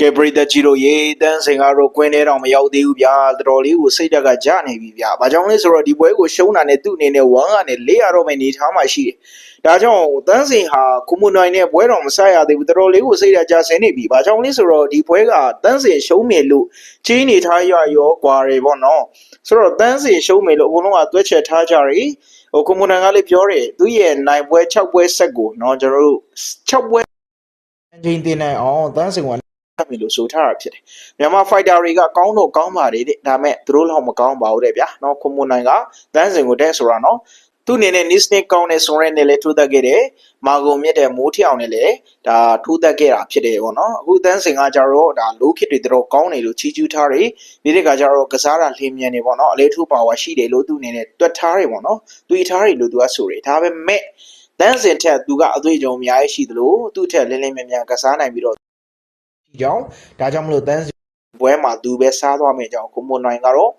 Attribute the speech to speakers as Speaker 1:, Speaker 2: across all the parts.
Speaker 1: ကဲပရိသတ်ကြီးတို့ရေတန်းစင်ကတော့ကွင်းထဲတော့မရောက်သေးဘူးဗျာတော်တော်လေးကိုစိတ်ဓာတ်ကကြနေပြီဗျာဘာကြောင့်လဲဆိုတော့ဒီပွဲကိုရှုံးတာနဲ့သူ့အနေနဲ့ဝမ်းကနေလေးရတော့မယ်နေထားမှရှိတယ်ဒါကြောင့်တန်းစင်ဟာကုမွန်နိုင်နဲ့ပွဲတော်မဆက်ရသေးဘူးတော်တော်လေးကိုစိတ်ဓာတ်ကြဆင်းနေပြီဘာကြောင့်လဲဆိုတော့ဒီပွဲကတန်းစင်ရှုံးမယ်လို့ချင်းနေထားရရောကွာတယ်ပေါ့နော်ဆိုတော့တန်းစင်ရှုံးမယ်လို့အကုန်လုံးကတွက်ချက်ထားကြတယ်ဟိုကုမွန်နိုင်ကလည်းပြောတယ်သူ့ရဲ့နိုင်ပွဲ6ပွဲဆက်ကိုเนาะကျွန်တော်တို့6ပွဲချင်းတင်နိုင်အောင်တန်းစင်က တ်ပြီလို့ဆိုထားတာဖြစ်တယ်။မြန်မာဖိုက်တာတွေကကောင်းတော့ကောင်းပါတယ်တဲ့။ဒါမဲ့သူတို့လောက်မကောင်းပါဘူးတဲ့ဗျာ။နော်ခွန်မွန်နိုင်ကတန်းစင်ကိုတဲ့ဆိုတာနော်။သူ့အနေနဲ့ Nisnik ကောင်းတဲ့ဆွန်ရဲနဲ့လည်းထိုးသက်ခဲ့တယ်။မာဂုံမြင့်တဲ့မိုးထအောင်နဲ့လည်းဒါထိုးသက်ခဲ့တာဖြစ်တယ်ပေါ့နော်။အခုတန်းစင်ကကြတော့ဒါလိုးခစ်တွေတော့ကောင်းတယ်လို့ချီးကျူးထားတယ်။ဒီတစ်ခါကျတော့ကစားတာလင်းမြန်နေပေါ့နော်။အလေးထိုးပါဝါရှိတယ်လို့သူ့အနေနဲ့တွက်ထားတယ်ပေါ့နော်။တွေးထားတယ်လို့သူကဆိုတယ်။ဒါပေမဲ့တန်းစင်ထက်သူကအသွေးကြောင့်အများကြီးရှိသလိုသူ့ထက်လင်းလင်းမြန်မြန်ကစားနိုင်ပြီးတော့ဒီ ကြောင့်ဒါကြောင့်မလို့တန်းစီပွဲမှာသူပဲစားသွားမယ်ကြောင်းကိုမွန်နိုင်ကတော့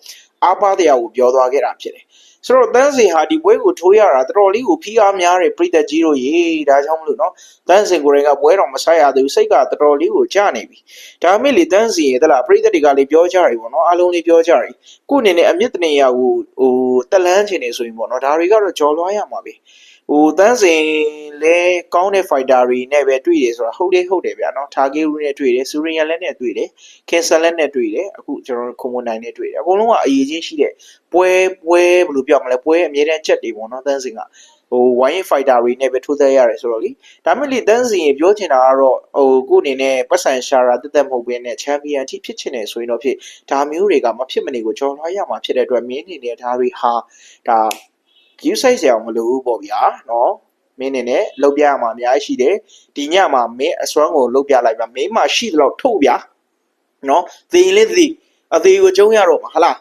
Speaker 1: အားပါတရားကိုပြောသွားခဲ့တာဖြစ်တယ်ဆိုတော့တန်းစင်ဟာဒီပွဲကိုထိုးရတာတော်တော်လေးကိုဖိအားများတဲ့ပြည်သက်ကြီးတို့ရေဒါကြောင့်မလို့နော်တန်းစင်ကိုယ်တိုင်ကပွဲတော်မဆိုင်ရသေးဘူးစိတ်ကတော်တော်လေးကိုကြနေပြီဒါပေမဲ့လေတန်းစင်ရဲ့တလားပြည်သက်တွေကလည်းပြောကြတယ်ပေါ့နော်အားလုံးလေးပြောကြတယ်ကို့အနေနဲ့အမြင့်တနေရာကိုဟိုတက်လန်းချင်နေဆိုရင်ပေါ့နော်ဒါတွေကတော့ကြော်လွှားရမှာပဲ ဟိုတန်းစင်လဲကောင်းတဲ့ fighter တွေနဲ့ပဲတွေ့တယ်ဆိုတာဟုတ်တယ်ဟုတ်တယ်ဗျာနော်ထာဂေရူနဲ့တွေ့တယ်စူရီယန်လက်နဲ့တွေ့တယ်ကင်ဆယ်လက်နဲ့တွေ့တယ်အခုကျွန်တော်တို့ခွန်မွန်နိုင်နဲ့တွေ့တယ်အကုန်လုံးကအရေးချင်းရှိတဲ့ပွဲပွဲဘယ်လိုပြောမလဲပွဲအမြဲတမ်းချက်တွေပေါ့နော်တန်းစင်ကဟို wine fighter တွေနဲ့ပဲထိုးသက်ရတယ်ဆိုတော့လေဒါမဲ့လေတန်းစင်ပြောချင်တာကတော့ဟိုကိုအနေနဲ့ပတ်စံရှာတာတက်တက်မဟုတ်ဘဲနဲ့ချန်ပီယံအထိဖြစ်ချင်တယ်ဆိုရင်တော့ဖြစ်ဒါမျိုးတွေကမဖြစ်မနေကိုကြော်လွှားရမှာဖြစ်တဲ့အတွက်မင်းအနေနဲ့ဒါတွေဟာဒါ view size ဆရာမလို့ဘူးပေါ့ဗျာနော်မင်းအနေနဲ့လောက်ပြရမှာအများကြီးရှိတယ်ဒီညမှာမင်းအစွမ်းကိုလောက်ပြလိုက်ပါမင်းမှာရှိသလောက်ထုတ်ဗျာနော်သင်လေးသီအသေးကိုကျုံရတော့မှာဟလား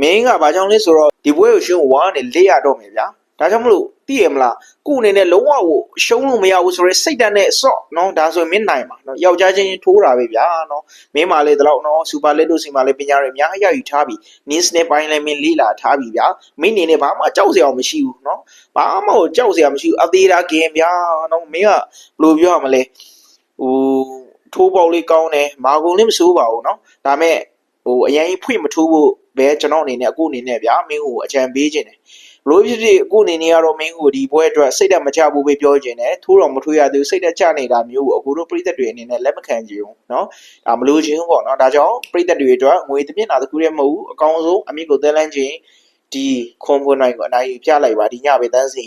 Speaker 1: မင်းကဘာကြောင့်လဲဆိုတော့ဒီပွဲကိုရှုံးဝါနဲ့လေးရတော့မယ်ဗျာ ဒါကြောင့်မလို့သိရမလားကို့အနေနဲ့လုံးဝကိုရှုံးလို့မရဘူးဆိုရဲစိတ်ဓာတ်နဲ့ဆော့နော်ဒါဆိုရင်မင်းနိုင်မှာနော်ယောက်ျားချင်းထိုးတာပဲဗျာနော်မင်းမာလေဒီလောက်နော်စူပါလက်တို့စီမာလေပညာတွေအများကြီးရယူထားပြီ nins နဲ့ပိုင်းလည်းမင်းလေးလာထားပြီဗျာမင်းအနေနဲ့ဘာမှကြောက်စရာမရှိဘူးနော်ဘာမှကြောက်စရာမရှိဘူးအသေးတာကင်ဗျာနော်မင်းကဘယ်လိုပြောရမလဲဟိုထိုးပေါက်လေးကောင်းတယ်မာကုန်လေးမစိုးပါဘူးနော်ဒါမဲ့ဟိုအရင်ဖွင့်မထိုးဖို့ပဲကျွန်တော်အနေနဲ့အခုအနေနဲ့ဗျာမင်းကိုအကြံပေးခြင်းတယ် ဘလို့ဖြစ်ဖြစ်အခုအနေနဲ့ကတော့မင်းကိုဒီဘွဲအတွက်စိတ်ဓာတ်မချဘူးပဲပြောခြင်းတယ်ထိုးတော့မထိုးရသေးဘူးစိတ်ဓာတ်ချနေတာမျိုးကိုအခုတို့ပြည်သက်တွေအနေနဲ့လက်မခံကြဘူးနော်ဒါမလို့ခြင်းပေါ့နော်ဒါကြောင့်ပြည်သက်တွေအတွက်ငွေတစ်မျက်နှာတစ်ခုတည်းမဟုတ်ဘူးအကောင်ဆုံးအမြင့်ကိုသဲလန်းခြင်းဒီခွန်ဖွန်နိုင်ကိုအနိုင်ယူပြလိုက်ပါဒီညပဲတန်းစီ